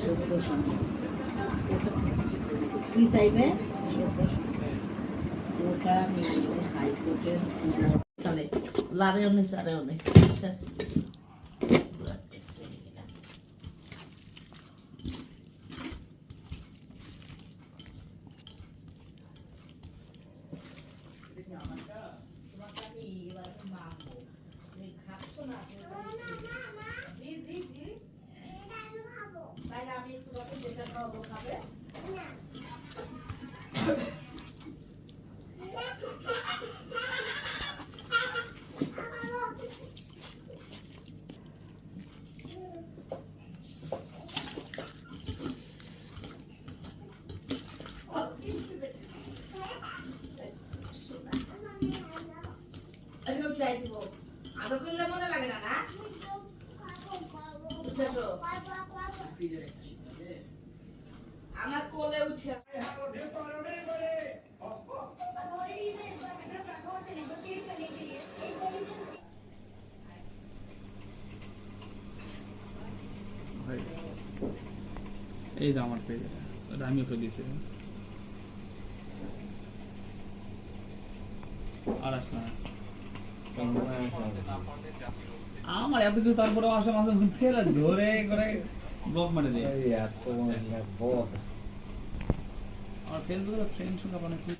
সদ্য সঙ্গে কি চাইবে? সদ্য সঙ্গে ওটা নিয়ে হাইকোর্টের তাহলে লারে অনেক সারে অনেক স্যার আদর এই তো আমার পেয়ে যাবে এটা আমি ওকে দিয়েছি। আর আস না। আমার এত কিছু তারপরে আসে মাঝে ধরে করে ব্লক মারে দেয়। এত বড় আর ফেসবুকে ফ্রেন্ড সঙ্গে অনেক